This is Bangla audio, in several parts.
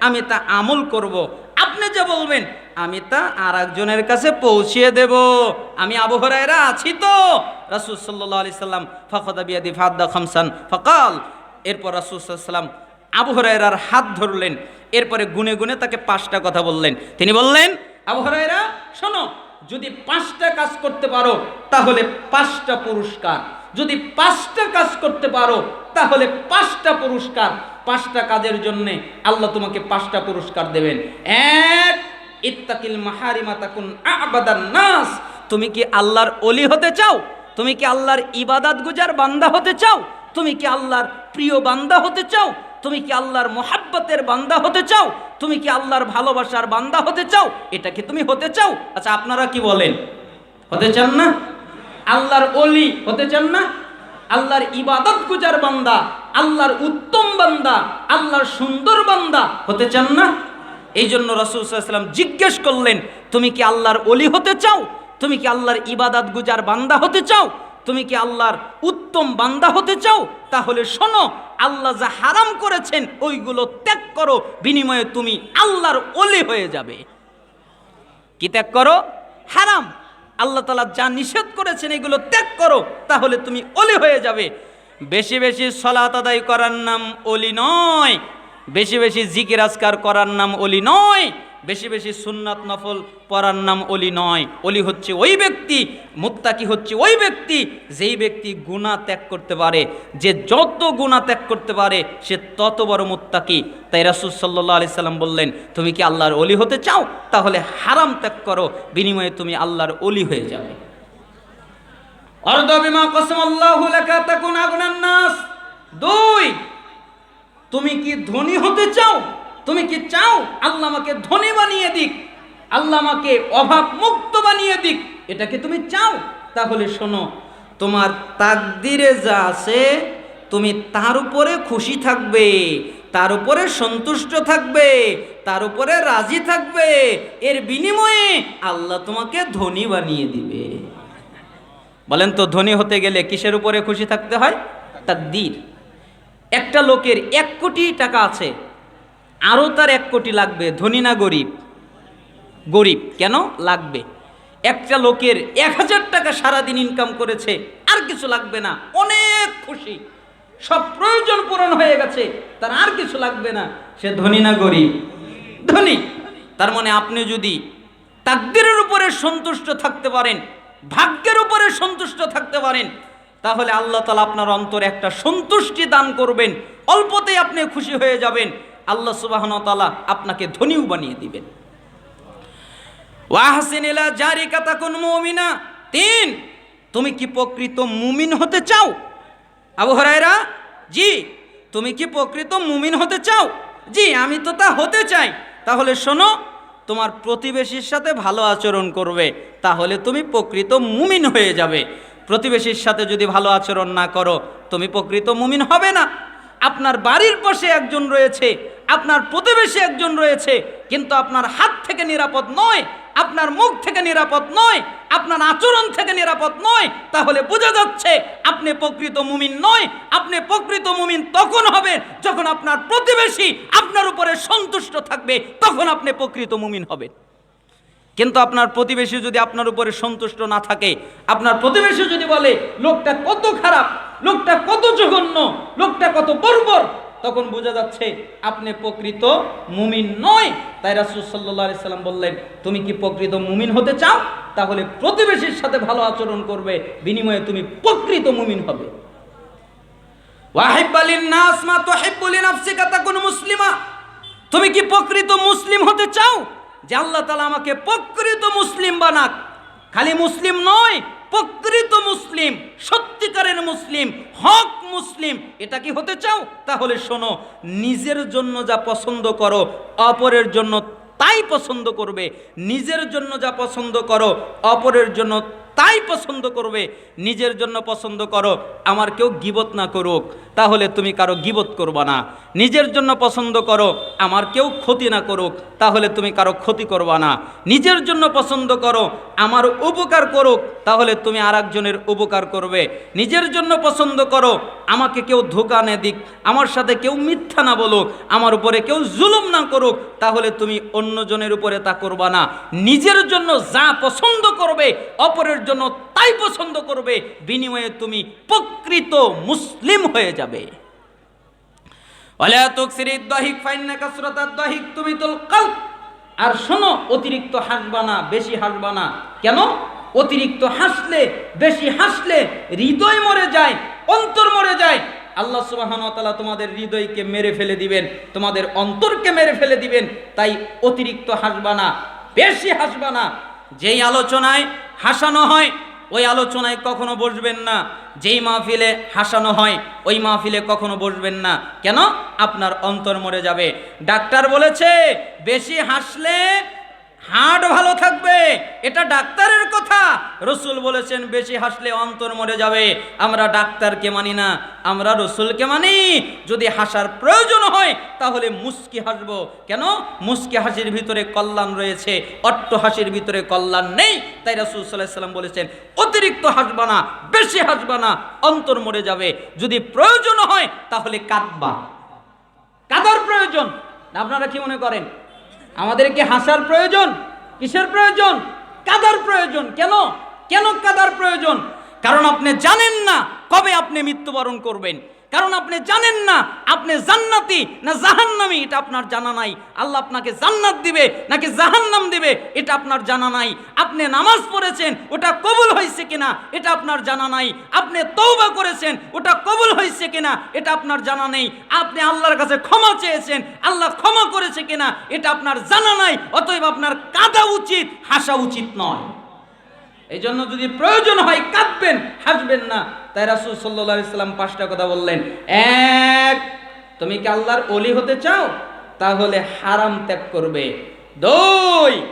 আমি তা আমল করব। আপনি যা বলবেন, আমি তা আর একজনের কাছে পৌঁছিয়ে দেব। আমি আবহরায়রা আছি তো। রাসুল সাল্লাহ সাল্লাম, ফখদা বিয়াদি ফাদ্দা খামসান ফকাল। এরপর রাসুল সাল্লাম আবু হাত ধরলেন। এরপরে গুনে গুনে তাকে পাঁচটা কথা বললেন। তিনি বললেন, আবু হরায়রা, শোনো, যদি পাঁচটা কাজ করতে পারো, তাহলে পাঁচটা পুরস্কার। যদি পাঁচটা কাজ করতে পারো, তাহলে পাঁচটা পুরস্কার। পাঁচটা কাজের জন্যে আল্লাহ তোমাকে পাঁচটা পুরস্কার দেবেন। এক, ইত্তাকিল মাহারিমা তাকুন আবাদান নাস। তুমি কি আল্লাহর অলি হতে চাও? তুমি কি আল্লাহর ইবাদাত গুজার বান্দা হতে চাও? তুমি কি আল্লাহর প্রিয় বান্দা হতে চাও? তুমি কি আল্লাহর মোহাব্বতের বান্দা হতে চাও? তুমি কি আল্লাহর ভালোবাসার বান্দা হতে চাও? এটা কি তুমি হতে চাও? আচ্ছা আপনারা কি বলেন? হতে চান না? আল্লাহর অলি হতে চান না? আল্লাহর ইবাদত গুজার বান্দা। আল্লাহর উত্তম বান্দা, আল্লাহর সুন্দর বান্দা হতে চান না? এই জন্য রসুল সাল্লাম জিজ্ঞেস করলেন, তুমি কি আল্লাহর অলি হতে চাও? তুমি কি আল্লাহর ইবাদাত গুজার বান্দা হতে চাও? তুমি কি আল্লাহর উত্তম বান্দা হতে চাও? তাহলে শোনো, আল্লাহ যা হারাম করেছেন, ওইগুলো ত্যাগ করো, বিনিময়ে তুমি আল্লাহর অলি হয়ে যাবে। কি ত্যাগ করো? হারাম। আল্লাহ তালা যা নিষেধ করেছেন, এগুলো ত্যাগ করো, তাহলে তুমি অলি হয়ে যাবে। বেশি বেশি সলাত আদায় করার নাম অলি নয়। বেশি বেশি জিকির আজকার করার নাম অলি নয়। বেশি বেশি সুন্নাত নফল পড়ার নাম অলি নয়। অলি হচ্ছে ওই ব্যক্তি, মুত্তাকি হচ্ছে ওই ব্যক্তি, যেই ব্যক্তি গুণা ত্যাগ করতে পারে। যে যত গুণা ত্যাগ করতে পারে, সে তত বড় মুত্তাকি। তাই রাসুল সাল্লাহ আলি সাল্লাম বললেন, তুমি কি আল্লাহর অলি হতে চাও? তাহলে হারাম ত্যাগ করো। বিনিময়ে তুমি আল্লাহর অলি হয়ে যাবে। অর্ধ বিমা কসম লেখা তাকুন আগুনান নাস। দুই, তুমি কি ধনী হতে চাও? তুমি কি চাও আল্লাহ আমাকে ধনী বানিয়ে দিক? আল্লাহ আমাকে অভাব মুক্ত বানিয়ে দিক? এটা কি তুমি চাও? তাহলে শোনো, তোমার তাকদিরে যা আছে, তুমি তার উপরে খুশি থাকবে, তার উপরে সন্তুষ্ট থাকবে, তার উপরে রাজি থাকবে। এর বিনিময়ে আল্লাহ তোমাকে ধনী বানিয়ে দিবে। বলেন তো, ধনী হতে গেলে কিসের উপরে খুশি থাকতে হয়? তাকদির। একটা লোকের এক কোটি টাকা আছে, আরও তার এক কোটি লাগবে, ধনী না গরিব? গরিব কেন? লাগবে। একটা লোকের এক হাজার টাকা সারাদিন ইনকাম করেছে, আর কিছু লাগবে না, অনেক খুশি। সব প্রয়োজন পূরণ হয়ে গেছে, তার আর কিছু লাগবে না, সে ধনী না গরিব? ধনী। তার মানে আপনি যদি তাকদিরের উপরে সন্তুষ্ট থাকতে পারেন ভাগ্যের উপরে সন্তুষ্ট থাকতে পারেন, তাহলে আল্লাহ তালা আপনার অন্তরে একটা সন্তুষ্টি দান করবেন, অল্পতেই আপনি খুশি হয়ে যাবেন, আল্লাহ সুবাহন তালা আপনাকে ধনীও বানিয়ে দিবেন। ওয়াহসিন ইলা জারিকা তাকুন মুমিনা। তিন, তুমি কি প্রকৃত মুমিন হতে চাও? আবু হরাইরা জি, তুমি কি প্রকৃত মুমিন হতে চাও? জি, আমি তো তা হতে চাই। তাহলে শোনো তোমার প্রতিবেশীর সাথে ভালো আচরণ করবে, তাহলে তুমি প্রকৃত মুমিন হয়ে যাবে। প্রতিবেশীর সাথে যদি ভালো আচরণ না করো, তুমি প্রকৃত মুমিন হবে না। আপনার বাড়ির পাশে একজন রয়েছে, আপনার প্রতিবেশী একজন রয়েছে, কিন্তু আপনার হাত থেকে নিরাপদ নয় আপনার মুখ থেকে নিরাপদ নয়, আপনার আচরণ থেকে নিরাপদ নয়, তাহলে বোঝা যাচ্ছে আপনি প্রকৃত মুমিন নয়, আপনি প্রকৃত মুমিন তখন হবে যখন আপনার প্রতিবেশী আপনার উপরে সন্তুষ্ট থাকবে, তখন আপনি প্রকৃত মুমিন হবেন। কিন্তু আপনার প্রতিবেশী যদি আপনার উপরে সন্তুষ্ট না থাকে, আপনার প্রতিবেশী যদি বলে, লোকটা কত খারাপ, লোকটা কত জঘন্য, লোকটা কত বর্বর তখন বোঝা যাচ্ছে আপনি প্রকৃত মুমিন নয়। তাই রাসুল সাল্লাহ সাল্লাম বললেন, তুমি কি প্রকৃত মুমিন হতে চাও? তাহলে প্রতিবেশীর সাথে ভালো আচরণ করবে, বিনিময়ে তুমি প্রকৃত মুমিন হবে। তুমি কি প্রকৃত মুসলিম হতে চাও? যে আল্লাহ তালা আমাকে প্রকৃত মুসলিম বানাক। খালি মুসলিম নয়, প্রকৃত মুসলিম, সত্যিকারের মুসলিম, হক মুসলিম, এটা কি হতে চাও? তাহলে শোনো, নিজের জন্য যা পছন্দ করো, অপরের জন্য তাই পছন্দ করবে। নিজের জন্য যা পছন্দ করো, অপরের জন্য তাই পছন্দ করবে। নিজের জন্য পছন্দ করো, আমার কেউ গিবত না করুক, তাহলে তুমি কারও গিবত করবা না। নিজের জন্য পছন্দ করো, আমার কেউ ক্ষতি না করুক, তাহলে তুমি কারও ক্ষতি করবা না। নিজের জন্য পছন্দ করো, আমার উপকার করুক তাহলে তুমি আর একজনের উপকার করবে। নিজের জন্য পছন্দ করো, আমাকে কেউ ধোকা নে দিক, আমার সাথে কেউ মিথ্যা না বলুক, আমার উপরে কেউ জুলুম না করুক, তাহলে তুমি অন্যজনের উপরে তা করবা না। নিজের জন্য যা পছন্দ করবে, অপরের জন্য তাই পছন্দ করবে, বিনিময়ে তুমি প্রকৃত মুসলিম হয়ে যাবে। আর শোনো, অতিরিক্ত হাসবা না, বেশি হাসবা না। কেন? অতিরিক্ত হাসলে, বেশি হাসলে হৃদয় মরে যায়, অন্তর মরে যায়। আল্লাহ সুবহানাহু ওয়া তাআলা তোমাদের হৃদয়কে মেরে ফেলে দিবেন, তোমাদের অন্তরকে মেরে ফেলে দিবেন, তাই অতিরিক্ত হাসবা না, বেশি হাসবা না। যেই আলোচনায় হাসানো হয়, ওই আলোচনায় কখনো বসবেন না। যেই মাহফিলে হাসানো হয়, ওই মাহফিলে কখনো বসবেন না। কেন? আপনার অন্তর মরে যাবে। ডাক্তার বলেছে, বেশি হাসলে হার্ট ভালো থাকবে, এটা ডাক্তারের কথা। রসুল বলেছেন, বেশি হাসলে অন্তর মরে যাবে। আমরা ডাক্তারকে মানি না, আমরা রসুলকে মানি। যদি হাসার প্রয়োজন হয়, তাহলে মুস্কি হাসবো। কেন? মুস্কি হাসির ভিতরে কল্যাণ রয়েছে। অট্ট হাসির ভিতরে কল্যাণ নেই। তাই রসুল সাল্লাহ সাল্লাম বলেছেন, অতিরিক্ত হাসবা না, বেশি হাসবা না, অন্তর মরে যাবে। যদি প্রয়োজন হয়, তাহলে কাঁদবা। কাদার প্রয়োজন। আপনারা কি মনে করেন? আমাদের কি হাসার প্রয়োজন? কিসের প্রয়োজন? কাদার প্রয়োজন? কেন? কেন কাদার প্রয়োজন? কারণ আপনি জানেন না কবে আপনি মৃত্যুবরণ করবেন। কারণ আপনি জানেন না, আপনি জান্নাতি না জাহান্নামি, এটা আপনার জানা নাই। আল্লাহ আপনাকে জান্নাত দিবে নাকি জাহান্নাম দিবে, এটা আপনার জানা নাই। আপনি নামাজ পড়েছেন, ওটা কবুল হয়েছে কিনা, এটা আপনার জানা নাই। আপনি তৌবা করেছেন, ওটা কবুল হয়েছে কিনা, এটা আপনার জানা নেই। আপনি আল্লাহর কাছে ক্ষমা চেয়েছেন, আল্লাহ ক্ষমা করেছে কিনা, এটা আপনার জানা নাই। অতএব আপনার কাঁদা উচিত, হাসা উচিত নয়। এই জন্য যদি প্রয়োজন হয় কাঁদবেন, হাসবেন না। তাই রাসুল সাল্লাহ সাল্লাম পাঁচটা কথা বললেন। এক, তুমি কি আল্লাহর অলি হতে চাও? তাহলে হারাম ত্যাগ করবে। দুই,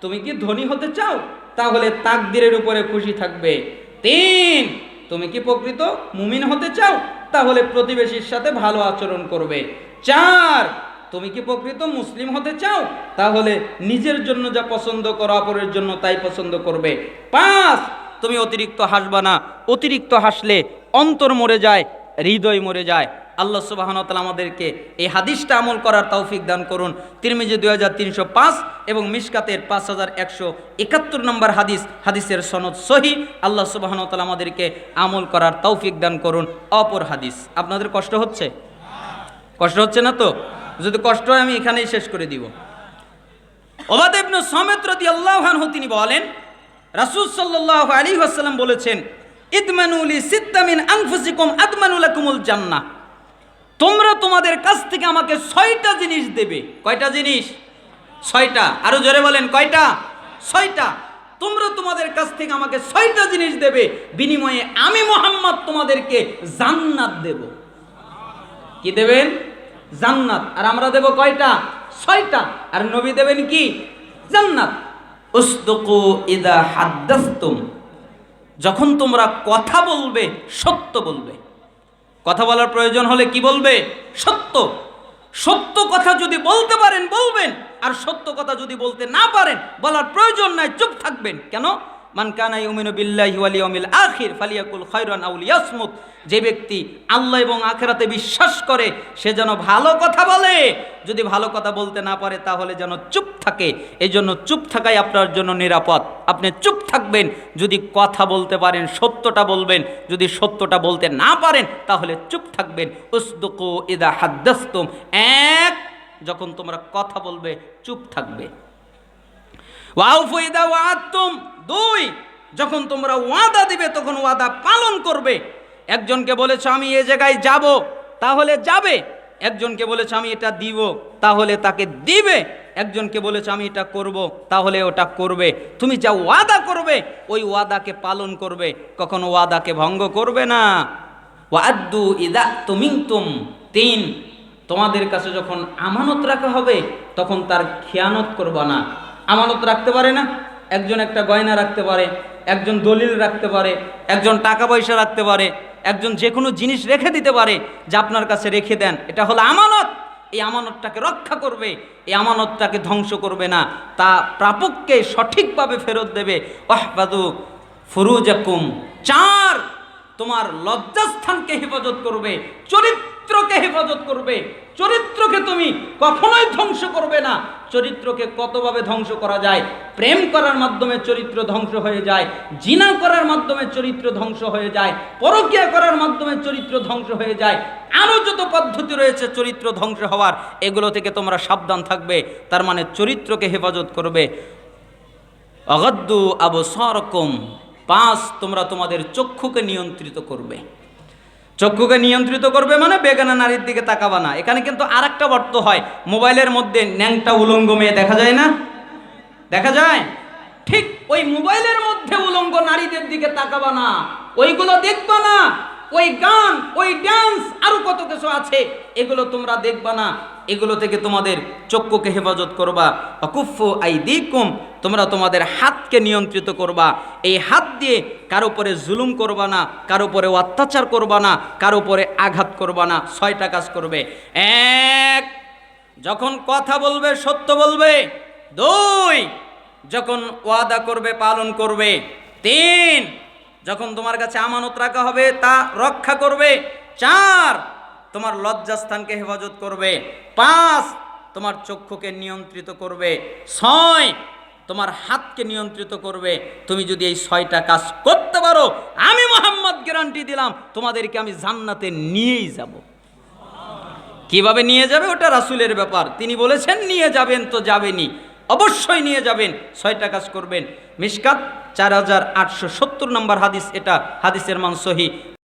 তুমি কি ধনী হতে চাও? তাহলে তাকদিরের উপরে খুশি থাকবে। তিন, তুমি কি প্রকৃত মুমিন হতে চাও? তাহলে প্রতিবেশীর সাথে ভালো আচরণ করবে। চার তুমি কি প্রকৃত মুসলিম হতে চাও? তাহলে নিজের জন্য যা পছন্দ করো, অপরের জন্য তাই পছন্দ করবে। পাঁচ, তুমি অতিরিক্ত হাসবা না। অতিরিক্ত হাসলে অন্তর মরে যায়, হৃদয় মরে যায়। আল্লাহ সুবাহনতাল আমাদেরকে এই হাদিসটা আমল করার তৌফিক দান করুন। তিরমিজি দুই হাজার তিনশো পাঁচ এবং মিসকাতের পাঁচ হাজার একশো একাত্তর নম্বর হাদিস, হাদিসের সনদ সহি। আল্লাহ সুবাহনতাল আমাদেরকে আমল করার তৌফিক দান করুন। অপর হাদিস, আপনাদের কষ্ট হচ্ছে? কষ্ট হচ্ছে না তো? যদি কষ্ট হয়, আমি এখানেই শেষ করে দিব। ওবাদ ইবনু সমেত রদি আল্লাহানহু তিনি বলেন, রাসূল সাল্লাল্লাহু আলাইহি ওয়াসাল্লাম বলেছেন ইদমানুলি সিত্তামিন আনফুসিকুম আদমানুলাকুমুল জান্নাহ। তোমরা তোমাদের কাছ থেকে আমাকে ছয়টা জিনিস দেবে। কয়টা জিনিস? ছয়টা। আরও জোরে বলেন, কয়টা? ছয়টা। তোমরা তোমাদের কাছ থেকে আমাকে ছয়টা জিনিস দেবে, বিনিময়ে আমি মোহাম্মদ তোমাদেরকে জান্নাত দেব। কি দেবেন? জান্নাত। আর আমরা দেব কয়টা? ছয়টা। আর নবী দেবেন কি? জান্নাত। উসদুকু ইদা হাদ্দাসতুম। যখন তোমরা কথা বলবে, সত্য বলবে। কথা বলার প্রয়োজন হলে কি বলবে? সত্য। সত্য কথা যদি বলতে পারেন, বলবেন। আর সত্য কথা যদি বলতে না পারেন, বলার প্রয়োজন নাই, চুপ থাকবেন। কেন? মান কানা ইউমিনু বিল্লাহি ওয়াল ইয়াউমিল আখির ফালিয়াকুল খায়রান আও লিয়াসমুত। যে ব্যক্তি আল্লাহ এবং আখেরাতে বিশ্বাস করে, সে যেন ভালো কথা বলে। যদি ভালো কথা বলতে না পারে, তাহলে যেন চুপ থাকে। এই জন্য চুপ থাকাই আপনার জন্য নিরাপদ। আপনি চুপ থাকবেন, যদি কথা বলতে পারেন, সত্যটা বলবেন, যদি সত্যটা বলতে না পারেন, তাহলে চুপ থাকবেন। উসদুকু ইদা হাদ্দাস্তুম। এক, যখন তোমরা কথা বলবে, চুপ থাকবে। ওয়াউফু ইদা ওয়াআদতুম। দুই, যখন তোমরা ওয়াদা দিবে, তখন ওয়াদা পালন করবে। একজনকে বলেছ, আমি এ জায়গায় যাব। তাহলে যাবে। একজনকে বলেছ, আমি এটা দিব। তাহলে তাকে দিবে। একজনকে বলেছ, আমি এটা করব। তাহলে ওটা করবে। তুমি যা ওয়াদা করবে, ওই ওয়াদাকে পালন করবে। কখনো ওয়াদাকে ভঙ্গ করবে না। ওয়াদ্দু ইদা তুমিংতুম তিন, তোমাদের কাছে যখন আমানত রাখা হবে, তখন তার খেয়ানত করবা না। আমানত রাখতে পারে না? একজন একটা গয়না রাখতে পারে, একজন দলিল রাখতে পারে, একজন টাকা পয়সা রাখতে পারে, একজন যে কোনো জিনিস রেখে দিতে পারে যা আপনার কাছে রেখে দেন। এটা হলো আমানত। এই আমানতটাকে রক্ষা করবে, এই আমানতটাকে ধ্বংস করবে না। তা প্রাপককে সঠিকভাবে ফেরত দেবে। ওয়াহবাদু ফুরুজাকুম। চার, তোমার লজ্জাস্থানকে হেফাজত করবে, চরিত্রকে হেফাজত করবে। চরিত্রকে তুমি কখনোই ধ্বংস করবে না। চরিত্রকে কতভাবে ধ্বংস করা যায়? প্রেম করার মাধ্যমে চরিত্র ধ্বংস হয়ে যায়। জিনা করার মাধ্যমে চরিত্র ধ্বংস হয়ে যায়। পরকিয়া করার মাধ্যমে চরিত্র ধ্বংস হয়ে যায়। আরও যত পদ্ধতি রয়েছে চরিত্র ধ্বংস হওয়ার। এগুলো থেকে তোমরা সাবধান থাকবে। তার মানে চরিত্রকে হেফাজত করবে। অগদ্দু আবু সরকম পাঁচ তোমরা তোমাদের চক্ষুকে নিয়ন্ত্রিত করবে। চক্ষুকে নিয়ন্ত্রিত করবে মানে বেগানা নারীর দিকে তাকাবা না। এখানে কিন্তু আর একটা বর্ত হয়, মোবাইলের মধ্যে ন্যাংটা উলঙ্গ মেয়ে দেখা যায় না? দেখা যায়? ঠিক ওই মোবাইলের মধ্যে উলঙ্গ নারীদের দিকে তাকাবা না। ওইগুলো দেখবা না। ওই গান, ওই ডান্স আরও কত কিছু আছে। এগুলো তোমরা দেখবা না। এগুলো থেকে তোমাদের চক্ষুকে হেফাজত করবা। অকুফু আই দিকুম তোমরা তোমাদের হাতকে নিয়ন্ত্রিত করবা। এই হাত দিয়ে কারও উপরে জুলুম করবা না, কারও উপরে অত্যাচার করবা না, কারও উপরে আঘাত করবা না। ছয়টা কাজ করবে। এক, যখন কথা বলবে, সত্য বলবে। দুই, যখন ওয়াদা করবে, পালন করবে। তিন যখন তোমার কাছে আমানত রাখা হবে, তা রক্ষা করবে। চার, তোমার লজ্জাস্থানকে হেফাজত করবে। পাঁচ, তোমার চক্ষুকে নিয়ন্ত্রিত করবে। ছয়, তোমার হাতকে নিয়ন্ত্রিত করবে। তুমি যদি এই ছয়টা কাজ করতে পারো, আমি মোহাম্মদ গ্যারান্টি দিলাম, তোমাদেরকে আমি জান্নাতে নিয়েই যাব। কীভাবে নিয়ে যাবে? ওটা রাসুলের ব্যাপার। তিনি বলেছেন, নিয়ে যাবেন তো যাবেনই। অবশ্যই নিয়ে যাবেন। ছয়টা কাজ করবেন। মিসকাত চার হাজার আটশো সত্তর নম্বর হাদিস, এটা হাদিসের মান সহি।